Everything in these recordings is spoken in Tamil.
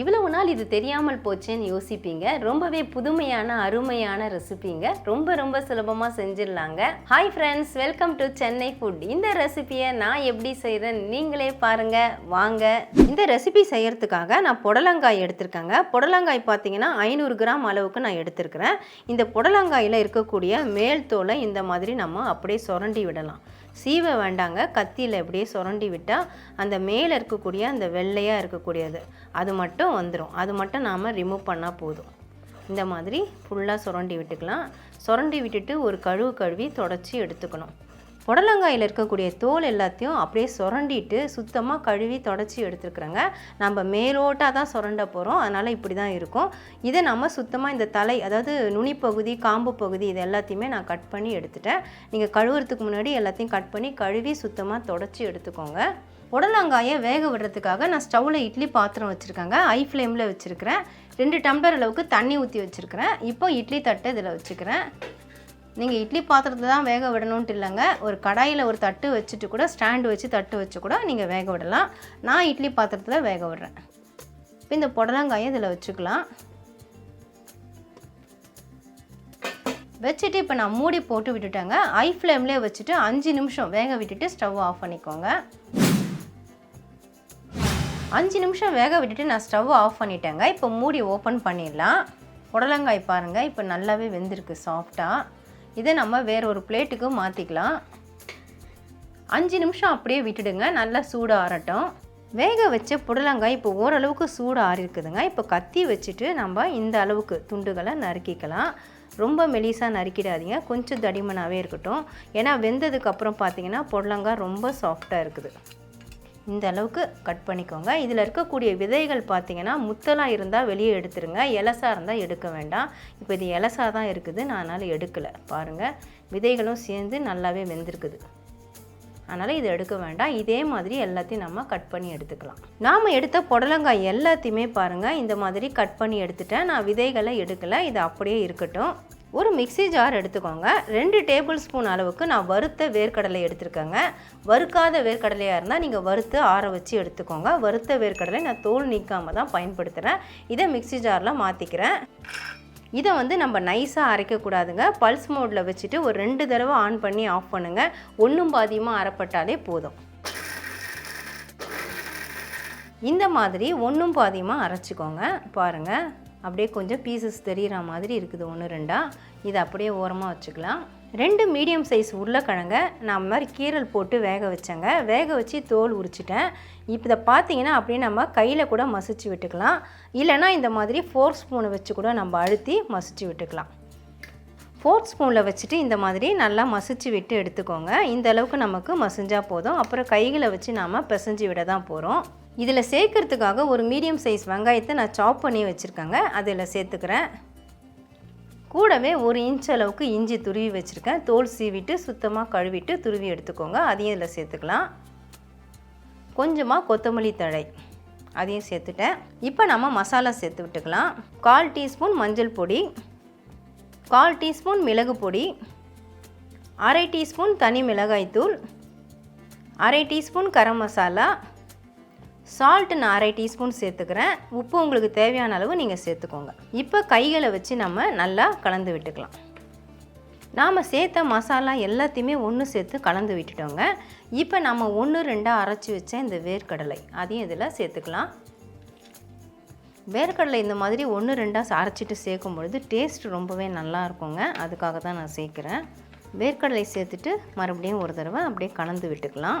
இவ்வளவு நாள் இது தெரியாமல் போச்சேன்னு யோசிப்பீங்க. ரொம்பவே புதுமையான அருமையான ரெசிபிங்க. ரொம்ப ரொம்ப சுலபமாக செஞ்சிடலாங்க. Hi friends welcome to Chennai food இந்த ரெசிபியை நான் எப்படி செய்கிறேன் நீங்களே பாருங்க. வாங்க. இந்த ரெசிபி செய்யறதுக்காக நான் புடலங்காய் எடுத்திருக்கேங்க. புடலங்காய் பார்த்தீங்கன்னா ஐநூறு கிராம் அளவுக்கு நான் எடுத்திருக்கிறேன். இந்த புடலங்காயில் இருக்கக்கூடிய மேல் தோலை இந்த மாதிரி நம்ம அப்படியே சுரண்டி விடலாம். சீவ வேண்டாங்க. கத்தியில் அப்படியே சுரண்டி விட்டால் அந்த மேலே இருக்கக்கூடிய அந்த வெள்ளையாக இருக்கக்கூடியது. அது மட்டும் வந்துடும் அது மட்டும் நாம் ரிமூவ் பண்ணால் போதும். இந்த மாதிரி ஃபுல்லாக சுரண்டி விட்டுக்கலாம். சுரண்டி விட்டுட்டு ஒரு கழுவு கழுவி தொடச்சி எடுத்துக்கணும். புடலங்காயில் இருக்கக்கூடிய தோல் எல்லாத்தையும் அப்படியே சுரண்டிட்டு சுத்தமாக கழுவி தொடச்சி எடுத்துருக்குறேங்க. நம்ம மேலோட்டாக தான் சுரண்ட போகிறோம் அதனால் இப்படி தான் இருக்கும். இதை நம்ம சுத்தமாக இந்த தலை அதாவது நுனி பகுதி காம்பு பகுதி இது எல்லாத்தையுமே நான் கட் பண்ணி எடுத்துட்டேன். நீங்கள் கழுவுறதுக்கு முன்னாடி எல்லாத்தையும் கட் பண்ணி கழுவி சுத்தமாக தொடச்சி எடுத்துக்கோங்க. புடலங்காயை வேக விடுறதுக்காக நான் ஸ்டவ்வில் இட்லி பாத்திரம் வச்சுருக்கேங்க. ஐ ஃப்ளேமில் வச்சுருக்கிறேன். ரெண்டு டம்ளர் அளவுக்கு தண்ணி ஊற்றி வச்சுருக்கிறேன். இப்போ இட்லி தட்டை இதில் வச்சுக்கிறேன். நீங்கள் இட்லி பாத்திரத்தை தான் வேக விடணுன்ட்டு இல்லைங்க. ஒரு கடாயில் ஒரு தட்டு வச்சுட்டு கூட ஸ்டாண்டு வச்சு தட்டு வச்சு கூட நீங்கள் வேக விடலாம். நான் இட்லி பாத்திரத்தில் வேக விடுறேன். இப்போ இந்த புடலங்காயை இதில் வச்சுக்கலாம். வச்சுட்டு இப்போ நான் மூடி போட்டு விட்டுட்டேங்க. ஐ ஃப்ளேம்லேயே வச்சுட்டு அஞ்சு நிமிஷம் வேக விட்டுட்டு ஸ்டவ் ஆஃப் பண்ணிக்கோங்க. அஞ்சு நிமிஷம் வேக விட்டுட்டு நான் ஸ்டவ் ஆஃப் பண்ணிட்டேங்க. இப்போ மூடி ஓப்பன் பண்ணிடலாம். புடலங்காய் பாருங்கள் இப்போ நல்லாவே வெந்திருக்கு சாஃப்டாக இதை நம்ம வேற ஒரு பிளேட்டுக்கு மாற்றிக்கலாம் அஞ்சு நிமிஷம் அப்படியே விட்டுடுங்க நல்லா சூடு ஆறட்டும். வேக வச்ச புடலங்காய் இப்போ ஓரளவுக்கு சூடு ஆறிருக்குதுங்க இப்போ கத்தி வச்சுட்டு நம்ம இந்த அளவுக்கு துண்டுகளை நறுக்கிக்கலாம். ரொம்ப மெலிசாக நறுக்கிடாதீங்க. கொஞ்சம் தடிமனாகவே இருக்கட்டும். ஏன்னா வெந்ததுக்கு அப்புறம் பார்த்தீங்கன்னா புடலங்காய் ரொம்ப சாஃப்டாக இருக்குது. இந்த அளவுக்கு கட் பண்ணிக்கோங்க. இதில் இருக்கக்கூடிய விதைகள் பார்த்திங்கன்னா முத்தலாக இருந்தால் வெளியே எடுத்துருங்க. எலசாக இருந்தால் எடுக்க வேண்டாம். இப்போ இது எலசாக தான் இருக்குது. நான் அதனால் எடுக்கலை. பாருங்கள் விதைகளும் சேர்ந்து நல்லாவே வெந்திருக்குது. அதனால் இதை எடுக்க வேண்டாம். இதே மாதிரி எல்லாத்தையும் நம்ம கட் பண்ணி எடுத்துக்கலாம். நாம் எடுத்த புடலங்காய் எல்லாத்தையுமே பாருங்கள் இந்த மாதிரி கட் பண்ணி எடுத்துட்டேன். நான் விதைகளை எடுக்கலை. இது அப்படியே இருக்கட்டும். ஒரு மிக்ஸி ஜார் எடுத்துக்கோங்க. ரெண்டு டேபிள் ஸ்பூன் அளவுக்கு நான் வறுத்த வேர்க்கடலை எடுத்துருக்கேங்க. வறுக்காத வேர்க்கடலையாக இருந்தால் நீங்கள் வறுத்து ஆற வச்சு எடுத்துக்கோங்க. வறுத்த வேர்க்கடலை நான் தோல் நீக்காமல் தான் பயன்படுத்துகிறேன் இதை மிக்ஸி ஜாரில் மாற்றிக்கிறேன் இதை வந்து நம்ம நைஸாக அரைக்கக்கூடாதுங்க. பல்ஸ் மோடில் வச்சுட்டு ஒரு ரெண்டு தடவை ஆன் பண்ணி ஆஃப் பண்ணுங்கள் ஒன்றும் பாதியமாக அரைப்பட்டாலே போதும். இந்த மாதிரி ஒன்றும் பாதியமாக அரைச்சிக்கோங்க. பாருங்கள் அப்படியே கொஞ்சம் பீசஸ் தெரிகிற மாதிரி இருக்குது. ஒன்று ரெண்டாக இதை அப்படியே ஓரமாக வச்சுக்கலாம். ரெண்டு மீடியம் சைஸ் உருளைக்கிழங்க நான் மாதிரி கீரல் போட்டு வேக வச்சேங்க. வேக வச்சு தோல் உரிச்சிட்டேன். இப்போ இதை பார்த்தீங்கன்னா அப்படியே நம்ம கையில் கூட மசிச்சு விட்டுக்கலாம். இல்லைனா இந்த மாதிரி ஃபோர் ஸ்பூனை வச்சு கூட நம்ம அழுத்தி மசிச்சு விட்டுக்கலாம். ஃபோர்த் ஸ்பூனில் வச்சுட்டு இந்த மாதிரி நல்லா மசிச்சு விட்டு எடுத்துக்கோங்க. இந்த அளவுக்கு நமக்கு மசிஞ்சால் போதும். அப்புறம் கைகளை வச்சு நாம் பிசைஞ்சு விட தான் போகிறோம் இதில் சேர்க்கறதுக்காக ஒரு மீடியம் சைஸ் வெங்காயத்தை நான் சாப் பண்ணி வச்சுருக்கேங்க. அதில் சேர்த்துக்கிறேன். கூடவே ஒரு இன்ச் அளவுக்கு இஞ்சி துருவி வச்சுருக்கேன். தோல் சீவிட்டு சுத்தமாக கழுவிட்டு துருவி எடுத்துக்கோங்க. அதையும் இதில் சேர்த்துக்கலாம். கொஞ்சமாக கொத்தமல்லி தழை. அதையும் சேர்த்துட்டேன். இப்போ நம்ம மசாலா சேர்த்து விட்டுக்கலாம். கால் டீஸ்பூன் மஞ்சள் பொடி. கால் டீஸ்பூன் மிளகு பொடி அரை டீஸ்பூன் தனி மிளகாய்த்தூள் அரை டீஸ்பூன் கரம் மசாலா சால்ட் நான் அரை டீஸ்பூன் சேர்த்துக்கிறேன். உப்பு உங்களுக்கு தேவையான அளவு நீங்கள் சேர்த்துக்கோங்க. இப்போ கைகளை வச்சு நம்ம நல்லா கலந்து விட்டுக்கலாம். நாம் சேர்த்த மசாலா எல்லாத்தையுமே ஒன்று சேர்த்து கலந்து விட்டுட்டோங்க. இப்போ நம்ம ஒன்று ரெண்டாக அரைச்சி வச்ச இந்த வேர்க்கடலை அதையும் இதில் சேர்த்துக்கலாம். வேர்க்கடலை இந்த மாதிரி ஒன்று ரெண்டாக அரைச்சிட்டு சேர்க்கும் பொழுது டேஸ்ட் ரொம்பவே நல்லா இருக்குங்க அதுக்காக தான் நான் சேர்க்குறேன். வேர்க்கடலை சேர்த்துட்டு மறுபடியும் ஒரு தடவை அப்படியே கலந்து விட்டுக்கலாம்.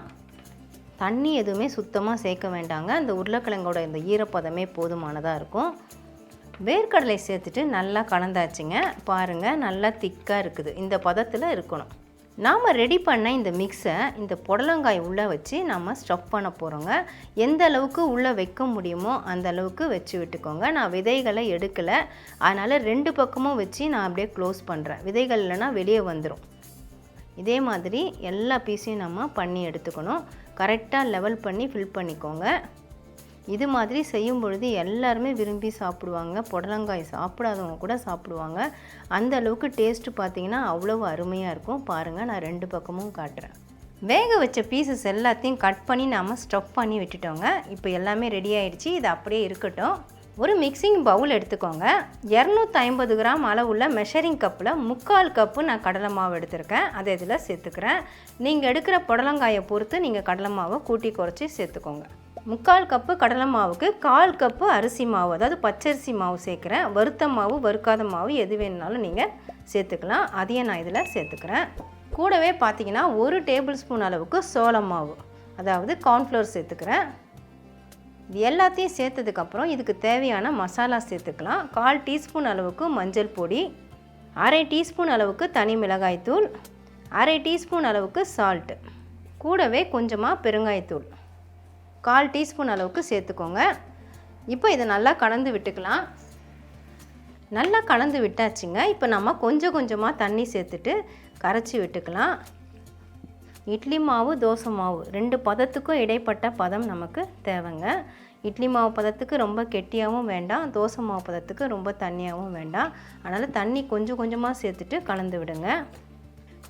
தண்ணி எதுவுமே சுத்தமாக சேர்க்க வேண்டாங்க. அந்த உருளைக்கிழங்கோட இந்த ஈரப்பதமே போதுமானதாக இருக்கும். வேர்க்கடலை சேர்த்துட்டு நல்லா கலந்தாச்சுங்க. பாருங்கள் நல்லா திக்காக இருக்குது. இந்த பதத்தில் இருக்கணும். நாம் ரெடி பண்ண இந்த மிக்ஸை இந்த புடலங்காய் உள்ளே வச்சு நம்ம ஸ்டஃப் பண்ண போகிறோங்க எந்த அளவுக்கு உள்ளே வைக்க முடியுமோ அந்த அளவுக்கு வச்சு விட்டுக்கோங்க. நான் விதைகளை எடுக்கலை. அதனால் ரெண்டு பக்கமும் வச்சு நான் அப்படியே க்ளோஸ் பண்ணுறேன் விதைகள் இல்லைன்னா வெளியே வந்துடும் இதே மாதிரி எல்லா பீஸையும் நம்ம பண்ணி எடுத்துக்கணும். கரெக்டாக லெவல் பண்ணி ஃபில் பண்ணிக்கோங்க. இது மாதிரி செய்யும் பொழுது எல்லாருமே விரும்பி சாப்பிடுவாங்க. புடலங்காய் சாப்பிடாதவங்க கூட சாப்பிடுவாங்க. அந்த அளவுக்கு டேஸ்ட்டு பார்த்தீங்கன்னா அவ்வளோ அருமையாக இருக்கும். பாருங்கள் நான் ரெண்டு பக்கமும் காட்டுறேன். வேக வச்ச பீசஸ் எல்லாத்தையும் கட் பண்ணி நாம் ஸ்டஃப் பண்ணி விட்டுட்டோங்க. இப்போ எல்லாமே ரெடி ஆயிடுச்சு. இது அப்படியே இருக்கட்டும். ஒரு மிக்சிங் பவுல் எடுத்துக்கோங்க. இரநூத்தி ஐம்பது கிராம் அளவுள்ள மெஷரிங் கப்பில் முக்கால் கப்பு நான் கடலை மாவு எடுத்திருக்கேன். அதை இதில் சேர்த்துக்கிறேன். நீங்கள் எடுக்கிற புடலங்காயை பொறுத்து நீங்கள் கடலை மாவை கூட்டி குறைச்சி சேர்த்துக்கோங்க. முக்கால் கப்பு கடலை மாவுக்கு கால் கப்பு அரிசி மாவு அதாவது பச்சரிசி மாவு சேர்க்குறேன். வறுத்த மாவு வறுக்காத மாவு எது வேணுனாலும் நீங்கள் சேர்த்துக்கலாம். அதையும் நான் இதில் சேர்த்துக்கிறேன். கூடவே பார்த்தீங்கன்னா ஒரு டேபிள் ஸ்பூன் அளவுக்கு சோள மாவு அதாவது கார்ன்ஃப்ளவர் சேர்த்துக்கிறேன். இது எல்லாத்தையும் சேர்த்ததுக்கப்புறம் இதுக்கு தேவையான மசாலா சேர்த்துக்கலாம். கால் டீஸ்பூன் அளவுக்கு மஞ்சள் பொடி அரை டீஸ்பூன் அளவுக்கு தனி மிளகாய்த்தூள் அரை டீஸ்பூன் அளவுக்கு சால்ட்டு கூடவே கொஞ்சமாக பெருங்காயத்தூள். கால் டீஸ்பூன் அளவுக்கு சேர்த்துக்கோங்க. இப்போ இதை நல்லா கலந்து விட்டுக்கலாம். நல்லா கலந்து விட்டாச்சுங்க. இப்போ நம்ம கொஞ்சம் கொஞ்சமாக தண்ணி சேர்த்துட்டு கரைச்சி விட்டுக்கலாம். இட்லி மாவு தோசை மாவு ரெண்டு பதத்துக்கும் இடைப்பட்ட பதம் நமக்கு தேவைங்க. இட்லி மாவு பதத்துக்கு ரொம்ப கெட்டியாகவும் வேண்டாம். தோசை மாவு பதத்துக்கு ரொம்ப தண்ணியாகவும் வேண்டாம். அதனால் தண்ணி கொஞ்சம் கொஞ்சமாக சேர்த்துட்டு கலந்து விடுங்க.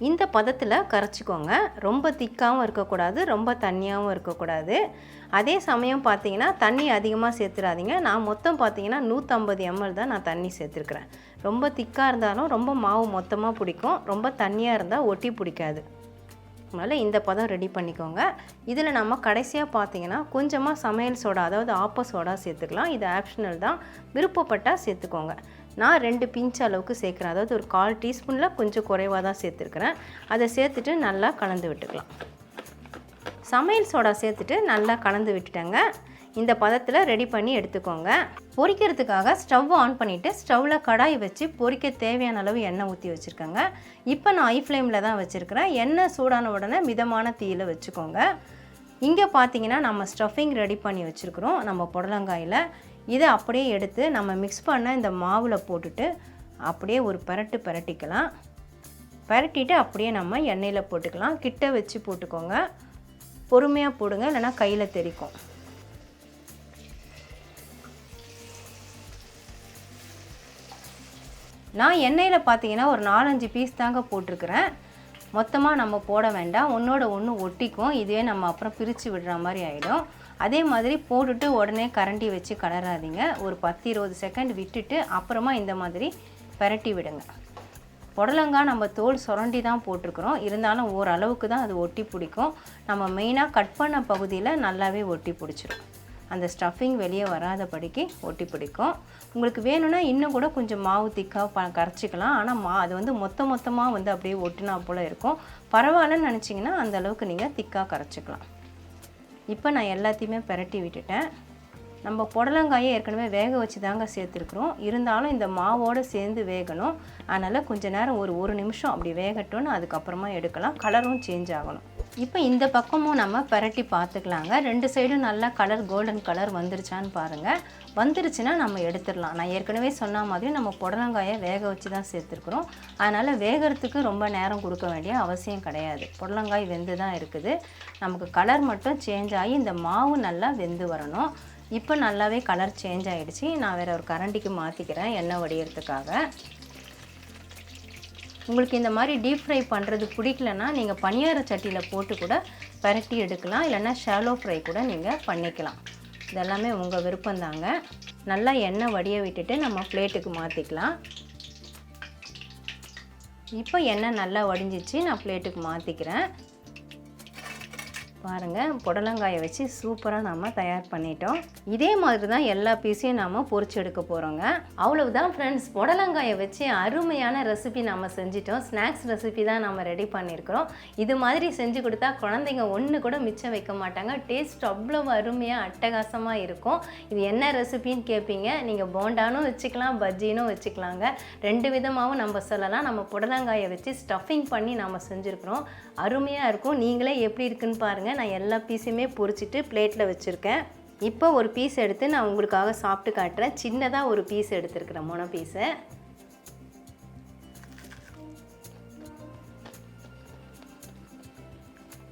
இந்த பதத்தில் கரைச்சிக்கோங்க. ரொம்ப திக்காகவும் இருக்கக்கூடாது ரொம்ப தண்ணியாகவும் இருக்கக்கூடாது. அதே சமயம் பார்த்தீங்கன்னா தண்ணி அதிகமாக சேர்த்துடாதீங்க நான் மொத்தம் பார்த்தீங்கன்னா நூற்றம்பது எம்எல் தான் நான் தண்ணி சேர்த்துருக்குறேன். ரொம்ப திக்காக இருந்தாலும் ரொம்ப மாவு மொத்தமாக பிடிக்கும். ரொம்ப தண்ணியாக இருந்தால் ஒட்டி பிடிக்காது. அதனால் இந்த பதம் ரெடி பண்ணிக்கோங்க. இதில் நம்ம கடைசியாக பார்த்தீங்கன்னா கொஞ்சமாக சமையல் சோடா அதாவது ஆப்ப சோடா சேர்த்துக்கலாம். இது ஆப்ஷனல் தான். விருப்பப்பட்டால் சேர்த்துக்கோங்க. நான் ரெண்டு பிஞ்ச் அளவுக்கு சேர்க்குறேன். அதாவது ஒரு கால் டீஸ்பூனில் கொஞ்சம் குறைவாக தான் சேர்த்துருக்குறேன். அதை சேர்த்துட்டு நல்லா கலந்து விட்டுக்கலாம். சமையல் சோடா சேர்த்துட்டு நல்லா கலந்து விட்டுட்டேங்க. இந்த பதத்தில் ரெடி பண்ணி எடுத்துக்கோங்க. பொரிக்கிறதுக்காக ஸ்டவ் ஆன் பண்ணிவிட்டு ஸ்டவ்வில் கடாய் வச்சு பொரிக்க தேவையான அளவு எண்ணெய் ஊற்றி வச்சுருக்கேங்க. இப்போ நான் ஐ ஃப்ளேமில் தான் வச்சுருக்கிறேன். எண்ணெய் சூடான உடனே மிதமான தீயில் வச்சுக்கோங்க. இங்கே பார்த்தீங்கன்னா நம்ம ஸ்டஃபிங் ரெடி பண்ணி வச்சுருக்குறோம். நம்ம புடலங்காயில். இதை அப்படியே எடுத்து நம்ம மிக்ஸ் பண்ண இந்த மாவில் போட்டுட்டு அப்படியே ஒரு பரட்டு பரட்டிக்கலாம். பரட்டிட்டு அப்படியே நம்ம எண்ணெயில் போட்டுக்கலாம். கிட்ட வச்சு போட்டுக்கோங்க. பொறுமையாக போடுங்க இல்லைன்னா கையில் தெரிக்கும். நான் எண்ணெயில் பார்த்தீங்கன்னா ஒரு நாலஞ்சு பீஸ் தாங்க போட்டிருக்கிறேன். மொத்தமாக நம்ம போட வேண்டாம். ஒன்றோட ஒன்று ஒட்டிக்கும். இதுவே நம்ம அப்புறம் பிரித்து விடுற மாதிரி ஆகிடும் அதே மாதிரி போட்டுட்டு உடனே கரண்டி வச்சு கலராதீங்க. ஒரு பத்து இருபது செகண்ட் விட்டுட்டு அப்புறமா இந்த மாதிரி பரட்டி விடுங்க. புடலங்காய் நம்ம தோல் சுரண்டி தான் போட்டிருக்கிறோம். இருந்தாலும் ஓரளவுக்கு தான் அது ஒட்டி பிடிக்கும். நம்ம மெயினாக கட் பண்ண பகுதியில் நல்லாவே ஒட்டி பிடிச்சிரும். அந்த ஸ்டஃபிங் வெளியே வராதபடிக்கு ஒட்டி பிடிக்கும். உங்களுக்கு வேணும்னா இன்னும் கூட கொஞ்சம் மாவு திக்காக ப கரைச்சிக்கலாம். ஆனால் மா அது வந்து மொத்த மொத்தமாக வந்து அப்படியே ஒட்டினா போல் இருக்கும். பரவாயில்லன்னு நினச்சிங்கன்னா அந்த அளவுக்கு நீங்கள் திக்காக கரைச்சிக்கலாம். இப்போ நான் எல்லாத்தையுமே பிரட்டி விட்டுட்டேன். நம்ம புடலங்காயை ஏற்கனவே வேக வச்சு தாங்க சேர்த்துருக்குறோம். இருந்தாலும் இந்த மாவோடு சேர்ந்து வேகணும். அதனால் கொஞ்சம் நேரம் ஒரு ஒரு நிமிஷம் அப்படி வேகட்டும்னு அதுக்கப்புறமா எடுக்கலாம். கலரும் சேஞ்ச் ஆகணும். இப்போ இந்த பக்கமும் நம்ம பரட்டி பார்த்துக்கலாங்க. ரெண்டு சைடும் நல்லா கலர் கோல்டன் கலர் வந்துருச்சான்னு பாருங்கள் வந்துருச்சுன்னா நம்ம எடுத்துடலாம். நான் ஏற்கனவே சொன்ன மாதிரி நம்ம புடலங்காயை வேக வச்சு தான் சேர்த்துருக்குறோம். அதனால் வேகிறதுக்கு ரொம்ப நேரம் கொடுக்க வேண்டிய அவசியம் கிடையாது. புடலங்காய் வெந்து தான் இருக்குது. நமக்கு கலர் மட்டும் சேஞ்ச் ஆகி இந்த மாவு நல்லா வெந்து வரணும். இப்போ நல்லாவே கலர் சேஞ்ச் ஆகிடுச்சு நான் வேறு ஒரு கரண்டிக்கு மாற்றிக்கிறேன் எண்ணெய் வடிகிறதுக்காக உங்களுக்கு இந்த மாதிரி டீப் ஃப்ரை பண்ணுறது பிடிக்கலன்னா நீங்கள் பனியார சட்டியில் போட்டு கூட பரட்டி எடுக்கலாம். இல்லைன்னா ஷாலோ ஃப்ரை கூட நீங்கள் பண்ணிக்கலாம். இதெல்லாமே உங்கள் விருப்பம்தாங்க நல்லா எண்ணெய் வடிய விட்டுட்டு நம்ம பிளேட்டுக்கு மாற்றிக்கலாம் இப்போ எண்ணெய் நல்லா வடிஞ்சிச்சு நான் பிளேட்டுக்கு மாற்றிக்கிறேன் பாருங்கள் புடலங்காயை வச்சு சூப்பராக நம்ம தயார் பண்ணிட்டோம். இதே மாதிரி தான் எல்லா பீஸையும் நாம் பொறிச்சு எடுக்க போகிறோங்க அவ்வளவுதான் ஃப்ரெண்ட்ஸ் புடலங்காயை வச்சு அருமையான ரெசிபி நம்ம செஞ்சிட்டோம். ஸ்நாக்ஸ் ரெசிபி தான் நம்ம ரெடி பண்ணியிருக்கிறோம் இது மாதிரி செஞ்சு கொடுத்தா குழந்தைங்க ஒன்று கூட மிச்சம் வைக்க மாட்டாங்க. டேஸ்ட் அவ்வளோ அருமையாக அட்டகாசமாக இருக்கும். இது என்ன ரெசிபின்னு கேட்பீங்க நீங்கள் போண்டானும் வச்சுக்கலாம் பஜ்ஜினும் வச்சுக்கலாங்க. ரெண்டு விதமாகவும் நம்ம சொல்லலாம். நம்ம புடலங்காயை வச்சு ஸ்டஃபிங் பண்ணி நம்ம செஞ்சுருக்குறோம். அருமையாக இருக்கும். நீங்களே எப்படி இருக்குன்னு பாருங்கள் நான் எல்லா பீஸுமே பொரிச்சிட்டு பிளேட்டில் வச்சுருக்கேன். இப்போ ஒரு பீஸ் எடுத்து நான் உங்களுக்காக சாப்பிட்டு காட்டுறேன். சின்னதாக ஒரு பீஸ் எடுத்துருக்குறேன் மொன பீஸை.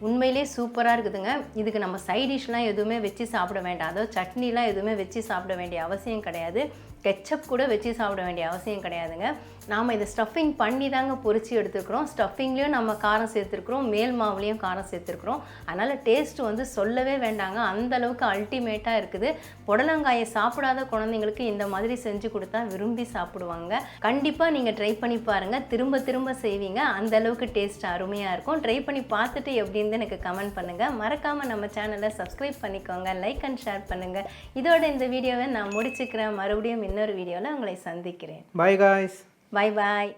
உண்மையிலே சூப்பராக இருக்குதுங்க. இதுக்கு நம்ம சைட் டிஷ்லாம் எதுவுமே வச்சு சாப்பிட வேண்டாம். அதாவது சட்னிலாம் எதுவுமே வச்சு சாப்பிட வேண்டிய அவசியம் கிடையாது. கெச்சப் கூட வச்சு சாப்பிட வேண்டிய அவசியம் கிடையாதுங்க. நாம் இதை ஸ்டஃபிங் பண்ணி தாங்க பொறிச்சு எடுத்துருக்குறோம் ஸ்டஃபிங்லேயும் நம்ம காரம் சேர்த்துருக்குறோம். மேல் மாவுலேயும் காரம் சேர்த்துருக்குறோம். அதனால் டேஸ்ட் வந்து சொல்லவே வேண்டாங்க. அந்த அளவுக்கு அல்டிமேட்டாக இருக்குது. புடலங்காயை சாப்பிடாத குழந்தைங்களுக்கு இந்த மாதிரி செஞ்சு கொடுத்தா விரும்பி சாப்பிடுவாங்க. கண்டிப்பாக நீங்கள் ட்ரை பண்ணி பாருங்கள் திரும்ப திரும்ப செய்வீங்க. அந்த அளவுக்கு டேஸ்ட் அருமையாக இருக்கும். ட்ரை பண்ணி பார்த்துட்டு எப்படின்னு எனக்கு கமெண்ட் பண்ணுங்கள் மறக்காமல் நம்ம சேனலை சப்ஸ்கிரைப் பண்ணிக்கோங்க. லைக் அண்ட் ஷேர் பண்ணுங்கள் இதோட இந்த வீடியோவை நான் முடிச்சுக்கிறேன். மறுபடியும் இன்னொரு வீடியோவில் உங்களை சந்திக்கிறேன். பாய் காய்ஸ் பாய் பாய்